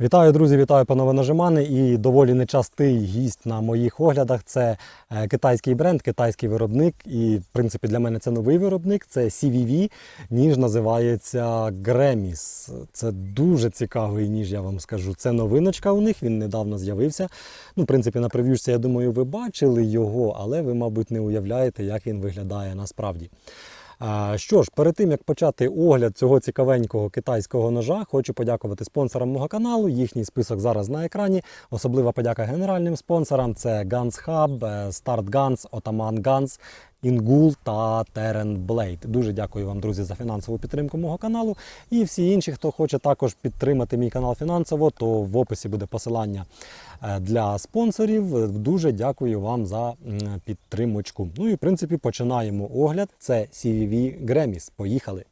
Вітаю, друзі! Вітаю, панове нажимани. І доволі нечастий гість на моїх оглядах. Це е, китайський бренд, китайський виробник. І, в принципі, для мене це новий виробник. Це CVV, ніж називається Gremis. Це дуже цікавий ніж, я вам скажу. Це новиночка у них. Він недавно з'явився. Ну, в принципі, на прев'юшці, я думаю, ви бачили його, але ви, мабуть, не уявляєте, як він виглядає насправді. Що ж, перед тим як почати огляд цього цікавенького китайського ножа, хочу подякувати спонсорам мого каналу. Їхній список зараз на екрані. Особлива подяка генеральним спонсорам: це Guns Hub, е, Start Guns, Otaman Guns, Ingul та Blade. Дуже дякую вам, друзі, за фінансову підтримку мого каналу. І всі інші, хто хоче також підтримати мій канал фінансово, то в описі буде посилання е, для спонсорів. Дуже дякую вам за підтримочку. Ну і в принципі починаємо огляд. Це CVV Gremis. Поїхали.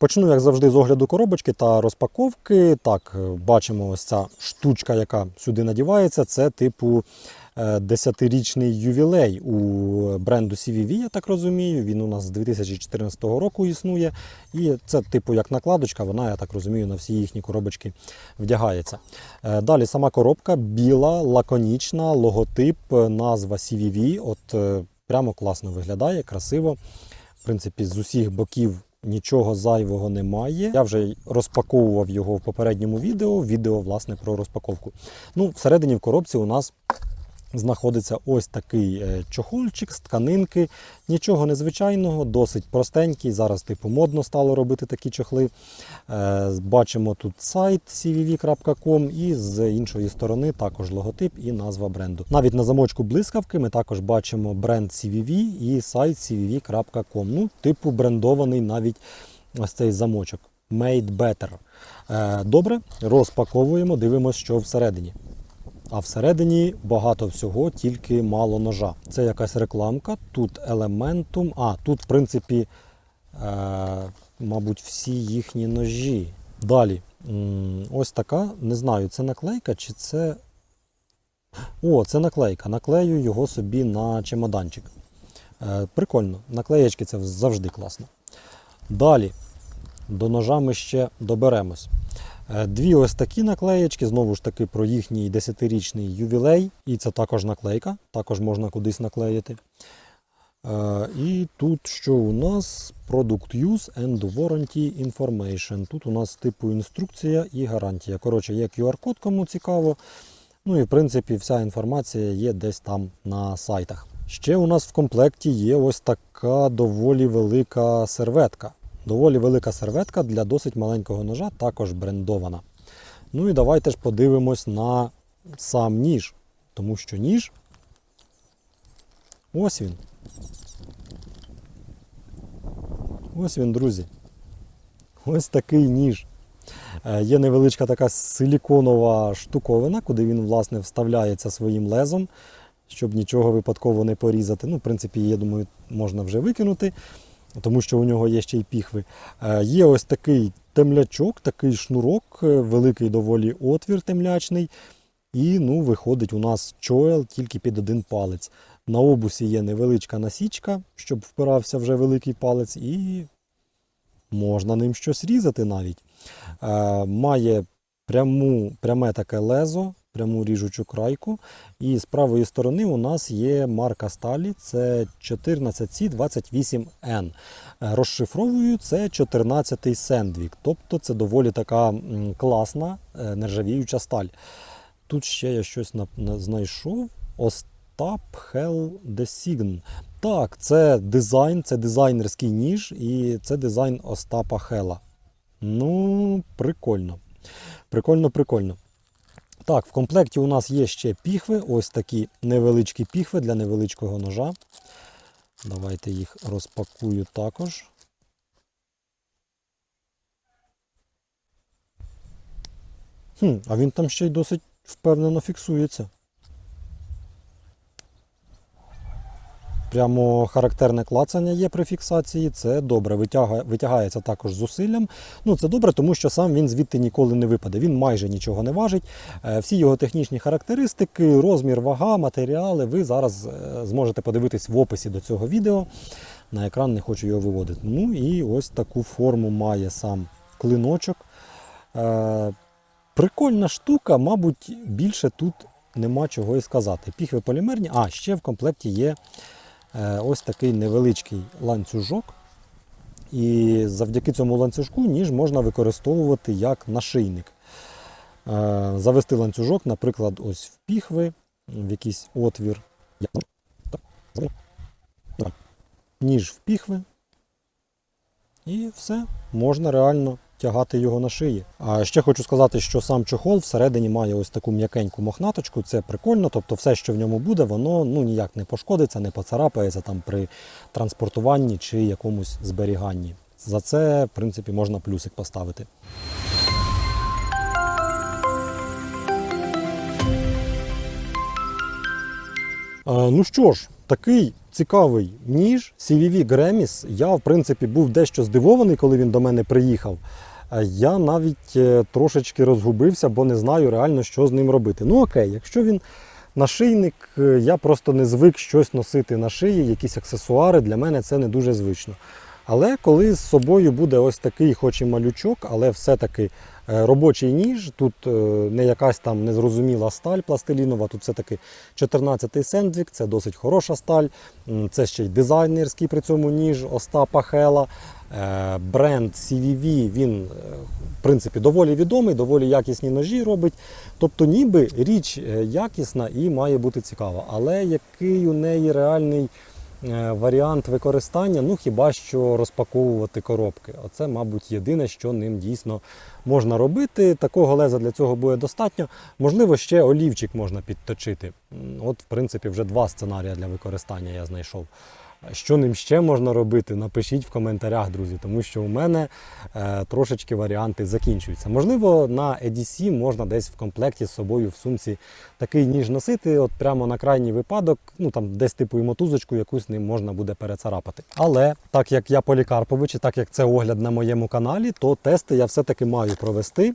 Почну, як завжди, з огляду коробочки та розпаковки. Так, е, бачимо ось ця штучка, яка сюди надівається. Це типу е, 10-річний ювілей у бренду CVV, я так розумію. Він у нас з 2014 року існує. І це, типу, як накладочка, вона, я так розумію, на всі їхні коробочки вдягається. Е, Далі сама коробка біла, лаконічна, логотип, е, назва CVV. От е, прямо класно виглядає, красиво. В принципі, з усіх боків нічого зайвого немає. Я вже розпаковував його в попередньому відео. Відео, власне, про розпаковку. Ну, всередині в коробці у нас знаходиться ось такий е, чохольчик з тканинки. Нічого незвичайного, досить простенький. Зараз, типу, модно стало робити такі чохли. Е, Бачимо тут сайт cvv.com і з іншої сторони також логотип і назва бренду. Навіть на замочку блискавки ми також бачимо бренд CVV і сайт cvv.com. Ну, типу брендований навіть ось цей замочок. Made Better. Е, Добре, розпаковуємо, дивимося, що всередині. А всередині багато всього, тільки мало ножа. Це якась рекламка, тут елементум. А, тут, в принципі, е, мабуть, всі їхні ножі. Далі. Ось така, не знаю, це наклейка чи це. О, це наклейка. Наклею його собі на чемоданчик. Е, Прикольно. Наклеєчки це завжди класно. Далі. До ножа ми ще доберемось. Е, Дві ось такі наклеєчки, знову ж таки, про їхній 10-річний ювілей. І це також наклейка, також можна кудись наклеїти. Е, І тут що у нас? Product Use and Warranty Information. Тут у нас типу інструкція і гарантія. Коротше, є QR-код, кому цікаво. Ну і в принципі вся інформація є десь там на сайтах. Ще у нас в комплекті є ось така доволі велика серветка. Доволі велика серветка для досить маленького ножа, також брендована. Ну і давайте ж подивимось на сам ніж. Тому що ніж. Ось він. Ось він, друзі. Ось такий ніж. Е, Є невеличка така силіконова штуковина, куди він, власне, вставляється своїм лезом, щоб нічого випадково не порізати. Ну, в принципі, я думаю, можна вже викинути, тому що у нього є ще й піхви. Е, Є ось такий темлячок, такий шнурок, е, великий доволі отвір темлячний. І ну, виходить у нас чоел тільки під один палець. На обусі є невеличка насічка, щоб впирався вже великий палець, і можна ним щось різати навіть. Е, має пряму, пряме таке лезо, пряму ріжучу крайку. І з правої сторони у нас є марка сталі, це 14C28N. Е, Розшифровую це 14-й сендвік, тобто це доволі така класна е, нержавіюча сталь. Тут ще я щось на, на, знайшов. Остап Hell Design. Так, це дизайн, це дизайнерський ніж, і це дизайн Остапа Хела. Ну, прикольно. Прикольно, прикольно. Так, в комплекті у нас є ще піхви, ось такі невеличкі піхви для невеличкого ножа. Давайте їх розпакую також. Хм, а він там ще й досить впевнено фіксується. Прямо характерне клацання є при фіксації, це добре. Витяга, витягається також зусиллям. Ну, це добре, тому що сам він звідти ніколи не випаде. Він майже нічого не важить. Е, Всі його технічні характеристики, розмір, вага, матеріали ви зараз е, зможете подивитись в описі до цього відео. на екран, не хочу його виводити. Ну і ось таку форму має сам клиночок. Е, прикольна штука, мабуть, більше тут нема чого і сказати. Піхви полімерні, а ще в комплекті є ось такий невеличкий ланцюжок. І завдяки цьому ланцюжку ніж можна використовувати як нашийник. Е, Завести ланцюжок, наприклад, ось в піхви, в якийсь отвір. Ніж в піхви. І все, можна реально тягати його на шиї. А ще хочу сказати, що сам чохол всередині має ось таку м'якеньку мохнаточку. Це прикольно, тобто все, що в ньому буде, воно ну, ніяк не пошкодиться, не поцарапається там при транспортуванні чи якомусь зберіганні. За це, в принципі, можна плюсик поставити. Ну що ж, такий цікавий ніж CVV Греміс. Я, в принципі, був дещо здивований, коли він до мене приїхав. Я навіть е, трошечки розгубився, бо не знаю реально, що з ним робити. Ну окей, якщо він нашийник, е, я просто не звик щось носити на шиї, якісь аксесуари, для мене це не дуже звично. Але коли з собою буде ось такий, хоч і малючок, але все-таки робочий ніж, тут е, не якась там незрозуміла сталь пластилінова, тут все-таки 14-й сендвік, це досить хороша сталь. Це ще й дизайнерський при цьому ніж Остапа Хела. Е, Бренд CVV, він е, в принципі доволі відомий, доволі якісні ножі робить. Тобто, ніби річ е, якісна і має бути цікава. Але який у неї реальний е, варіант використання, ну хіба що розпаковувати коробки. Оце, мабуть, єдине, що ним дійсно можна робити. Такого леза для цього буде достатньо. Можливо, ще олівчик можна підточити. От, в принципі, вже два сценарії для використання я знайшов. Що ним ще можна робити, напишіть в коментарях, друзі, тому що у мене е, трошечки варіанти закінчуються. Можливо, на EDC можна десь в комплекті з собою в сумці такий ніж носити, от прямо на крайній випадок, ну там десь типу і мотузочку якусь ним можна буде перецарапати. Але так як я Полікарпович і так як це огляд на моєму каналі, то тести я все-таки маю провести.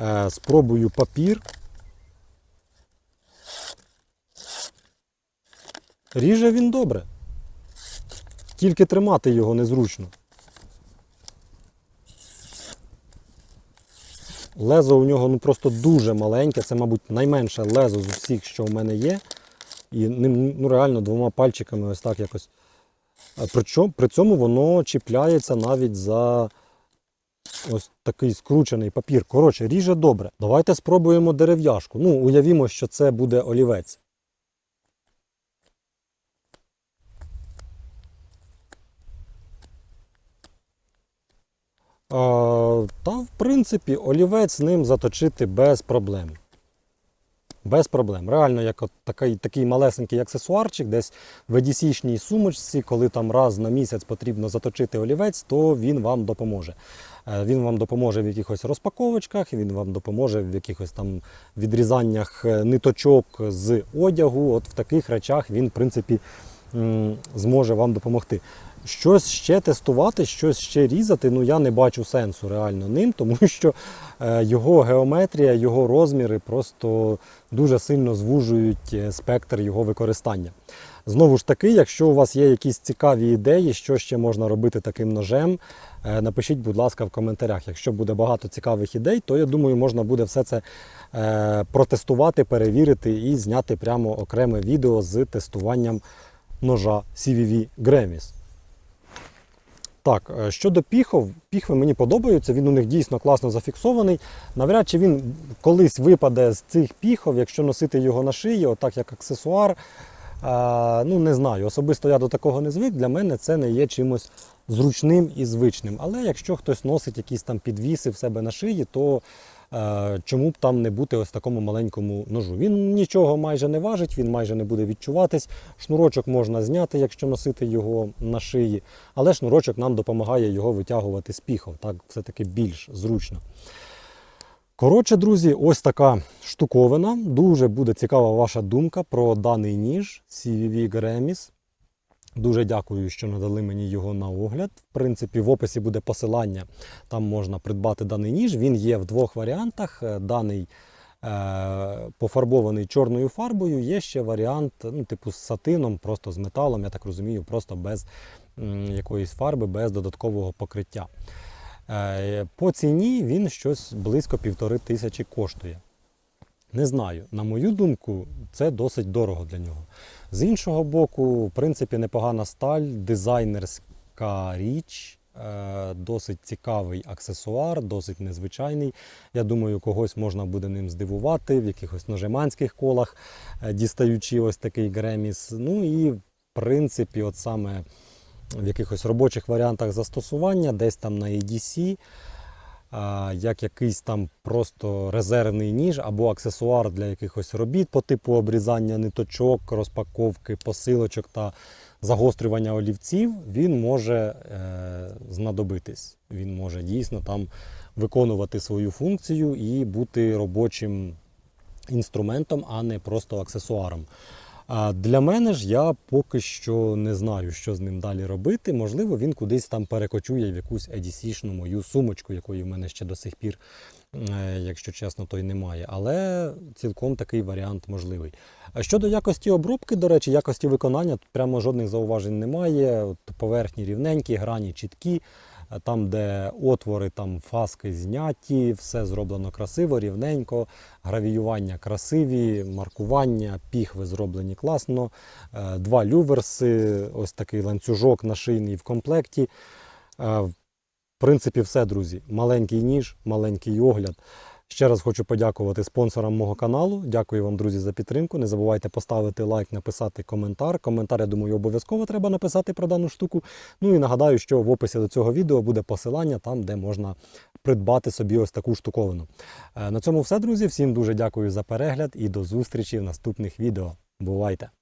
Е, спробую папір. Ріже він добре. Тільки тримати його незручно. Лезо у нього ну, просто дуже маленьке, це, мабуть, найменше лезо з усіх, що в мене є. І ним ну, реально двома пальчиками ось так якось. Причому, при цьому воно чіпляється навіть за ось такий скручений папір. Коротше, ріже добре. Давайте спробуємо дерев'яшку. Ну, уявімо, що це буде олівець. Та, в принципі, олівець ним заточити без проблем. Без проблем. Реально, як от такий, такий малесенький аксесуарчик, десь в EDC-шній сумочці, коли там раз на місяць потрібно заточити олівець, то він вам допоможе. Е, Він вам допоможе в якихось розпаковочках, він вам допоможе в якихось там відрізаннях е, ниточок з одягу. От в таких речах він, в принципі, зможе вам допомогти. Щось ще тестувати, щось ще різати, ну я не бачу сенсу реально ним, тому що е, його геометрія, його розміри просто дуже сильно звужують е, спектр його використання. Знову ж таки, якщо у вас є якісь цікаві ідеї, що ще можна робити таким ножем, е, напишіть, будь ласка, в коментарях. Якщо буде багато цікавих ідей, то я думаю, можна буде все це протестувати, перевірити і зняти прямо окреме відео з тестуванням ножа CVV Gremis. Так, е, щодо піхов, піхви мені подобаються, він у них дійсно класно зафіксований. Навряд чи він колись випаде з цих піхов, якщо носити його на шиї, отак як аксесуар. А, ну, не знаю, особисто я до такого не звик. Для мене це не є чимось зручним і звичним. Але якщо хтось носить якісь там підвіси в себе на шиї, то е, чому б там не бути ось такому маленькому ножу? Він нічого майже не важить, він майже не буде відчуватись. Шнурочок можна зняти, якщо носити його на шиї, але шнурочок нам допомагає його витягувати з піхов. Так все-таки більш зручно. Коротше, друзі, ось така штуковина. Дуже буде цікава ваша думка про даний ніж CVV Gremis. Дуже дякую, що надали мені його на огляд. В принципі, в описі буде посилання, там можна придбати даний ніж. Він є в двох варіантах. Е, Даний е, пофарбований чорною фарбою, є ще варіант, ну, типу з сатином, просто з металом, я так розумію, просто без м, якоїсь фарби, без додаткового покриття. Е, По ціні він щось близько півтори тисячі коштує. Не знаю. На мою думку, це досить дорого для нього. З іншого боку, в принципі, непогана сталь, дизайнерська річ, е, досить цікавий аксесуар, досить незвичайний. Я думаю, когось можна буде ним здивувати в якихось ножеманських колах, е, дістаючи ось такий греміс. Ну і в принципі, от саме в якихось робочих варіантах застосування, десь там на EDC, як якийсь там просто резервний ніж або аксесуар для якихось робіт по типу обрізання ниточок, розпаковки, посилочок та загострювання олівців, він може е, знадобитись. Він може дійсно там виконувати свою функцію і бути робочим інструментом, а не просто аксесуаром. Для мене ж я поки що не знаю, що з ним далі робити. Можливо, він кудись там перекочує в якусь EDC-шну мою сумочку, якої в мене ще до сих пір, е, якщо чесно, то й немає. Але цілком такий варіант можливий. Щодо якості обробки, до речі, якості виконання, прямо жодних зауважень немає. Поверхні рівненькі, грані чіткі. Там, де отвори, там фаски зняті, все зроблено красиво, рівненько, гравіювання красиві, маркування, піхви зроблені класно. Е, Два люверси, ось такий ланцюжок нашийний в комплекті. Е, В принципі, все, друзі. Маленький ніж, маленький огляд. Ще раз хочу подякувати спонсорам мого каналу. Дякую вам, друзі, за підтримку. Не забувайте поставити лайк, написати коментар. Коментар, я думаю, обов'язково треба написати про дану штуку. Ну і нагадаю, що в описі до цього відео буде посилання там, де можна придбати собі ось таку штуковину. Е, На цьому все, друзі. Всім дуже дякую за перегляд і до зустрічі в наступних відео. Бувайте!